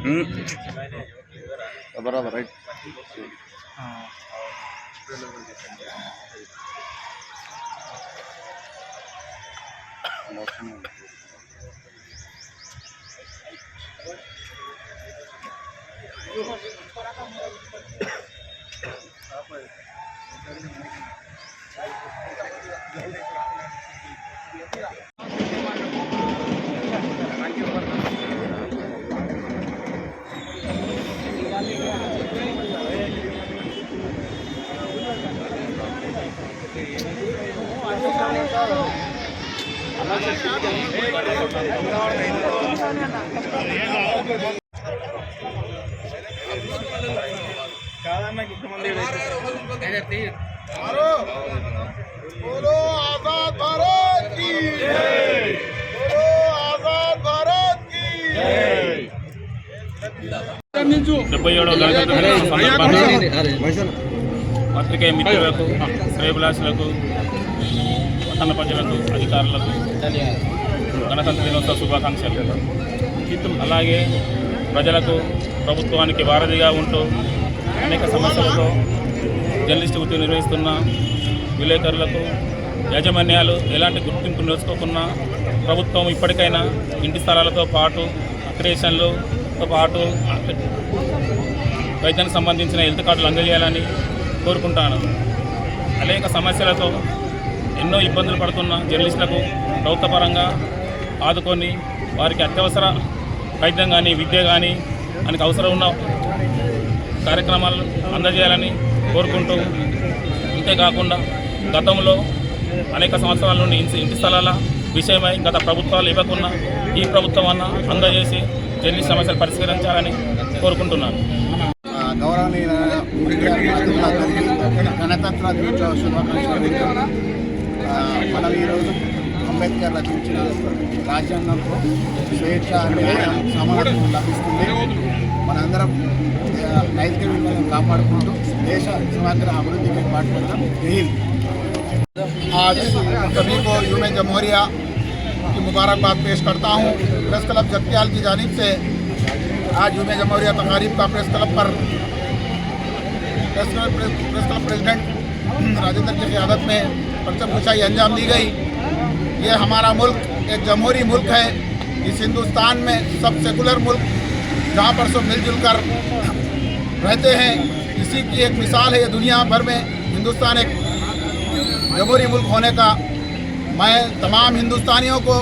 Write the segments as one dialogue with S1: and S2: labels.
S1: हम्म। बराबर
S2: राइट मौसम Gracias.
S3: కాదన్నా ఇంతమంది
S4: బోలో ఆజాద్ భారత్ కీ
S3: డెబ్బై ఏడవ గణతంత్ర సందర్భంగా పత్రికా మిత్రులకు శ్రేయభిలాషులకు పట్టణ ప్రజలకు అధికారులకు గణతంత్ర దినోత్సవ శుభాకాంక్షలు. అలాగే ప్రజలకు ప్రభుత్వానికి వారధిగా ఉంటూ అనేక సమస్యలతో జర్నలిస్ట్ వృత్తి నిర్వహిస్తున్న విలేకరులకు యాజమాన్యాలు ఎలాంటి గుర్తింపు నిలుచుకోకున్నా ప్రభుత్వం ఇప్పటికైనా ఇంటి స్థలాలతో పాటు అక్రియేషన్లతో పాటు వైద్యానికి సంబంధించిన హెల్త్ కార్డులు అందజేయాలని కోరుకుంటాను. అనేక సమస్యలతో ఎన్నో ఇబ్బందులు పడుతున్న జర్నలిస్టులకు ప్రభుత్వపరంగా ఆదుకొని వారికి అత్యవసర వైద్యం కానీ విద్య కానీ దానికి అవసరం ఉన్న కార్యక్రమాలు అందజేయాలని కోరుకుంటూ అంతేకాకుండా గతంలో అనేక సంవత్సరాల నుండి ఇంటి ఇంటి స్థలాల విషయమై గత ప్రభుత్వాలు ఇవ్వకున్న ఈ ప్రభుత్వం అన్న అందజేసి జర్నలిస్ట్ సమస్యలు పరిష్కరించాలని కోరుకుంటున్నాను.
S5: గౌరవనీయ గణతంత్ర దినోత్సవ శుభాకాంక్షలు. మనం ఈరోజు అంబేద్కర్ రచించిన రాజ్యాంగంలో స్వేచ్ఛ న్యాయం సమానత్వం లభిస్తుంది మనందరం ఆ, నైతిక విలువలను కాపాడుకుంటూ దేశ సమగ్ర అభివృద్ధికి పాటుపడతాం జై హింద్
S4: आज सभी को यूम जमहूरिया की मुबारकबाद पेश करता हूँ प्रेस क्लब जगत्याल की जानिब से आज यूम जमहूरिया तकारीब का प्रेस क्लब पर press club press press club president Rajendra की क़्यादत में परचम कुशाई अंजाम दी गई। ये हमारा मुल्क एक जमहूरी मुल्क है। इस हिंदुस्तान में सब सेकुलर मुल्क जहाँ पर सब मिलजुल कर रहते हैं। इसी की एक मिसाल है ये दुनिया भर में। हिंदुस्तान एक जमहूरी मुल्क होने का। मैं तमाम हिंदुस्तानियों को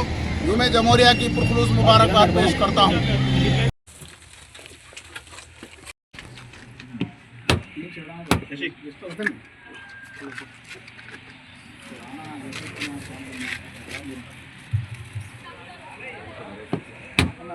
S4: यूम जमहूरिया की पुरखलूस मुबारकबाद पेश करता हूँ।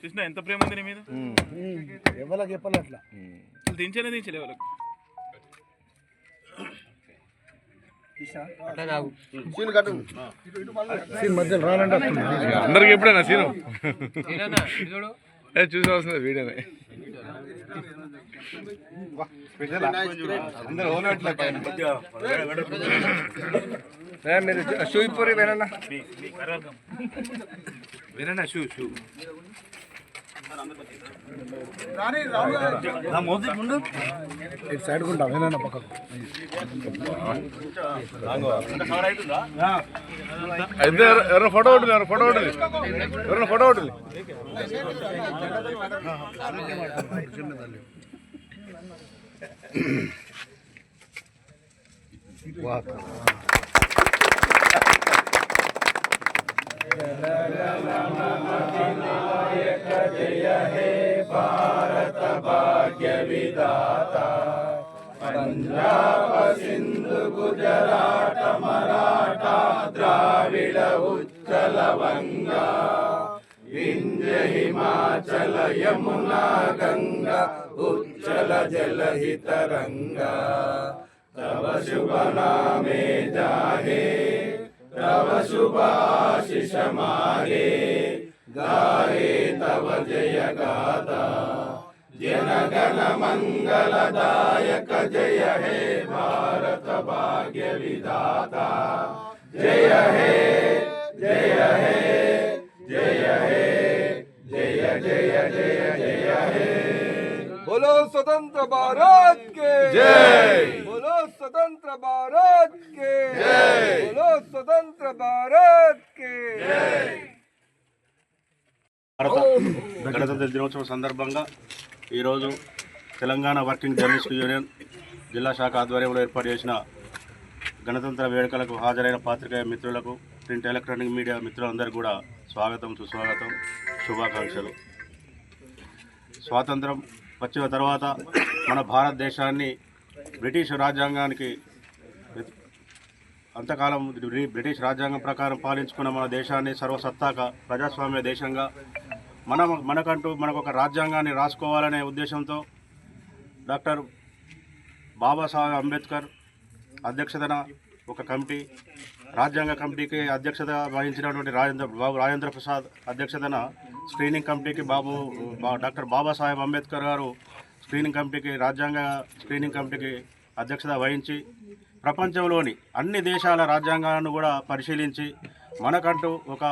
S6: కృష్ణ ఎంత ప్రేమ ఉంది నీ మీద?
S7: ఎవరికి చెప్పాలి అట్లా.
S6: అసలు దించనే దించలే వాళ్ళకి
S7: రానండి
S2: అందరికి ఎప్పుడైనా సీను? ఏ చూసాల్సిందే వీడియోనే.
S8: మీరు షూ ఇప్పరి వేనన్నా?
S2: వేనన్నా షూ షూ?
S7: ఇటు సైడ్ ఉంటాం ఏదైనా పక్కకు
S2: అయితే ఎవరైనా ఫోటో ఉంటుంది ఎవరైనా ఫోటో ఉంటుంది ఎవరైనా ఫోటో ఉంటుంది
S7: వాక్
S1: जय हे भारत भाग्य विदाता। पंजाब सिंधु गुजरात मराठा द्राविड उत्कल गंगा विंध्य हिमाचल यमुना गंगा उज्जल जल ही तरंगा तब शुभ नामे जाहे, तव शुभ आशिष मागे गाए तव जय गाता। जन गण मंगल दायक जय हे भारत भाग्य भाग्यविधाता। जय हे जय हे जय हे जय जय जय जय हे।
S8: बोलो स्वतंत्र भारत के। जय। बोलो स्वतंत्र भारत के। जय। बोलो स्वतंत्र भारत के। जय।
S9: భారత గణతంత్ర దినోత్సవం సందర్భంగా ఈరోజు తెలంగాణ వర్కింగ్ జర్నలిస్ట్ యూనియన్ జిల్లా శాఖ ఆధ్వర్యంలో ఏర్పాటు చేసిన గణతంత్ర వేడుకలకు హాజరైన పాత్రికేయ మిత్రులకు ప్రింట్ ఎలక్ట్రానిక్ మీడియా మిత్రులందరికీ కూడా స్వాగతం సుస్వాగతం శుభాకాంక్షలు. స్వాతంత్రం వచ్చిన తర్వాత మన భారతదేశాన్ని బ్రిటిష్ రాజ్యాంగానికి అంతకాలం బ్రిటిష్ రాజ్యాంగం ప్రకారం పాలించుకున్న మన దేశాన్ని సర్వసత్తాక ప్రజాస్వామ్య దేశంగా మన మనకంటూ మనకు ఒక రాజ్యాంగాన్ని రాసుకోవాలనే ఉద్దేశంతో డాక్టర్ బాబాసాహెబ్ అంబేద్కర్ అధ్యక్షతన ఒక కమిటీ రాజ్యాంగ కమిటీకి అధ్యక్షత వహించినటువంటి రాజేంద్ర బాబు రాజేంద్ర ప్రసాద్ అధ్యక్షతన స్క్రీనింగ్ కమిటీకి బాబు బా- డాక్టర్ బాబాసాహెబ్ అంబేద్కర్ గారు స్క్రీనింగ్ కమిటీకి రాజ్యాంగ స్క్రీనింగ్ కమిటీకి అధ్యక్షత వహించి ప్రపంచంలోని అన్ని దేశాల రాజ్యాంగాలను కూడా పరిశీలించి మనకంటూ ఒక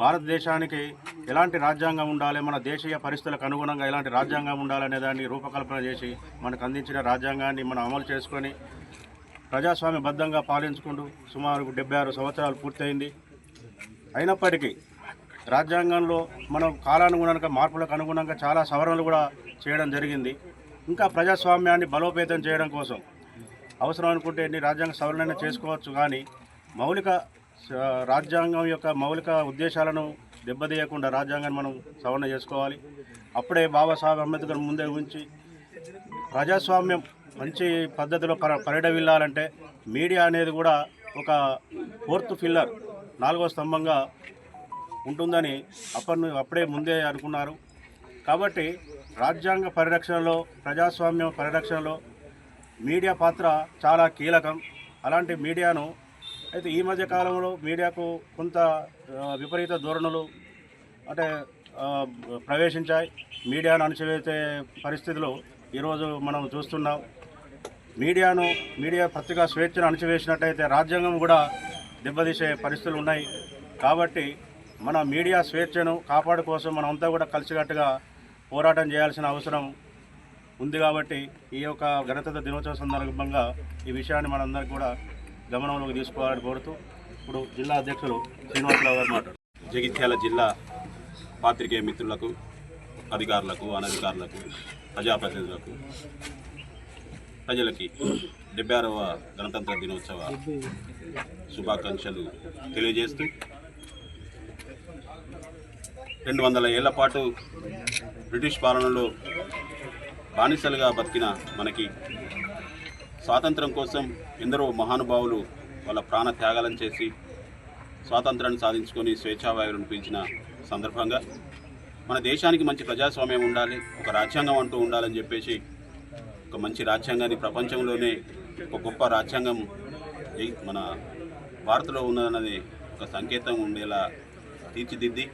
S9: భారతదేశానికి ఎలాంటి రాజ్యాంగం ఉండాలి మన దేశీయ పరిస్థితులకు అనుగుణంగా ఎలాంటి రాజ్యాంగం ఉండాలనే దాన్ని రూపకల్పన చేసి మనకు అందించిన రాజ్యాంగాన్ని మనం అమలు చేసుకొని ప్రజాస్వామ్యబద్ధంగా పాలించుకుంటూ సుమారు డెబ్బై ఆరు సంవత్సరాలు పూర్తయింది. అయినప్పటికీ రాజ్యాంగంలో మనం కాలానుగుణంగా మార్పులకు అనుగుణంగా చాలా సవరణలు కూడా చేయడం జరిగింది. ఇంకా ప్రజాస్వామ్యాన్ని బలోపేతం చేయడం కోసం అవసరం అనుకుంటే ఎన్ని రాజ్యాంగ సవరణ చేసుకోవచ్చు కానీ మౌలిక రాజ్యాంగం యొక్క మౌలిక ఉద్దేశాలను దెబ్బతీయకుండా రాజ్యాంగాన్ని మనం సవరణ చేసుకోవాలి. అప్పుడే బాబాసాహెబ్ అంబేద్కర్ ముందే ఉంచి ప్రజాస్వామ్యం మంచి పద్ధతిలో పర పరిడవిల్లాలంటే మీడియా అనేది కూడా ఒక ఫోర్త్ ఫిల్లర్ నాలుగో స్తంభంగా ఉంటుందని అప్పటి అప్పుడే ముందే అనుకున్నారు. కాబట్టి రాజ్యాంగ పరిరక్షణలో ప్రజాస్వామ్యం పరిరక్షణలో మీడియా పాత్ర చాలా కీలకం. అలాంటి మీడియాను అయితే ఈ మధ్య కాలంలో మీడియాకు కొంత విపరీత ధోరణులు అంటే ప్రవేశించాయి. మీడియాను అణచివేసే పరిస్థితులు ఈరోజు మనం చూస్తున్నాం. మీడియాను మీడియా పత్రికా స్వేచ్ఛను అణచివేసినట్టయితే రాజ్యాంగం కూడా దెబ్బతీసే పరిస్థితులు ఉన్నాయి. కాబట్టి మన మీడియా స్వేచ్ఛను కాపాడు కోసం మనం అంతా కూడా కలిసికట్టుగా పోరాటం చేయాల్సిన అవసరం ఉంది కాబట్టి ఈ యొక్క గణతంత్ర దినోత్సవ సందర్భంగా ఈ విషయాన్ని మనందరికీ కూడా గమనంలోకి తీసుకోవాలని కోరుతూ ఇప్పుడు జిల్లా అధ్యక్షులు శ్రీనివాసరావు గారు మాట్లాడారు
S10: జగిత్యాల జిల్లా పాత్రికేయ మిత్రులకు అధికారులకు అనధికారులకు ప్రజాప్రతినిధులకు ప్రజలకి డెబ్బై ఆరవ గణతంత్ర దినోత్సవ శుభాకాంక్షలు తెలియజేస్తూ రెండు వందల ఏళ్ళ పాటు బ్రిటిష్ పాలనలో బానిసలుగా బతికిన మనకి స్వాతంత్రం కోసం ఎందరో మహానుభావులు వాళ్ళ ప్రాణ త్యాగాలను చేసి స్వాతంత్రాన్ని సాధించుకొని స్వేచ్ఛావాయువులను పిలిచిన సందర్భంగా మన దేశానికి మంచి ప్రజాస్వామ్యం ఉండాలి ఒక రాజ్యాంగం అంటూ ఉండాలని చెప్పేసి ఒక మంచి రాజ్యాంగాన్ని ప్రపంచంలోనే ఒక గొప్ప రాజ్యాంగం మన భారత్లో ఉన్నదన్నది ఒక సంకేతం ఉండేలా తీర్చిదిద్ది.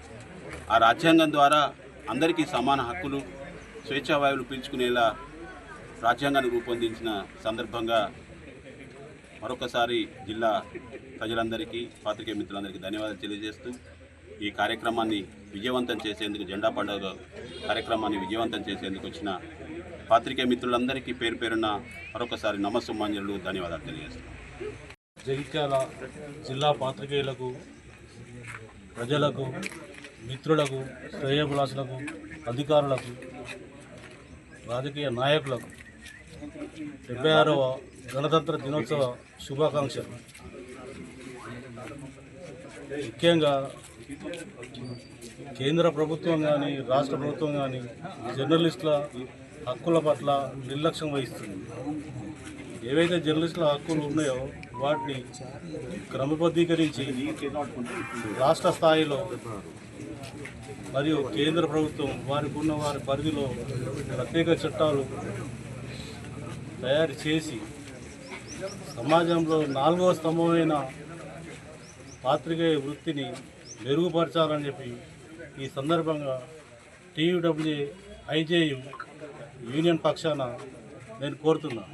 S10: ఆ రాజ్యాంగం ద్వారా అందరికీ సమాన హక్కులు స్వేచ్ఛావాయువులు పీల్చుకునేలా రాజ్యాంగాన్ని రూపొందించిన సందర్భంగా మరొకసారి జిల్లా ప్రజలందరికీ పాత్రికేయ మిత్రులందరికీ ధన్యవాదాలు తెలియజేస్తూ ఈ కార్యక్రమాన్ని విజయవంతం చేసేందుకు జెండా పండుగ కార్యక్రమాన్ని విజయవంతం చేసేందుకు వచ్చిన పాత్రికేయ మిత్రులందరికీ పేరు పేరున మరొకసారి నమస్సుమాంజలు ధన్యవాదాలు తెలియజేస్తున్నాను
S9: జగిత్యాల జిల్లా పాత్రికేయులకు ప్రజలకు మిత్రులకు శ్రేయభిలాషులకు అధికారులకు రాజకీయ నాయకులకు డెబ్బై ఆరవ గణతంత్ర దినోత్సవ శుభాకాంక్షలు. ముఖ్యంగా కేంద్ర ప్రభుత్వం కానీ రాష్ట్ర ప్రభుత్వం కానీ జర్నలిస్టుల హక్కుల పట్ల నిర్లక్ష్యం వహిస్తుంది. ఏవైతే జర్నలిస్టుల హక్కులు ఉన్నాయో వాటిని క్రమబద్ధీకరించి రాష్ట్ర స్థాయిలో మరియు కేంద్ర ప్రభుత్వం వారికి ఉన్న వారి పరిధిలో ప్రత్యేక చట్టాలు తయారు చేసి సమాజంలో నాలుగవ స్తంభమైన పాత్రికేయ వృత్తిని మెరుగుపరచాలని చెప్పి ఈ సందర్భంగా టీయూడబ్ల్యూ ఐజేయు యూనియన్ పక్షాన నేను కోరుతున్నాను.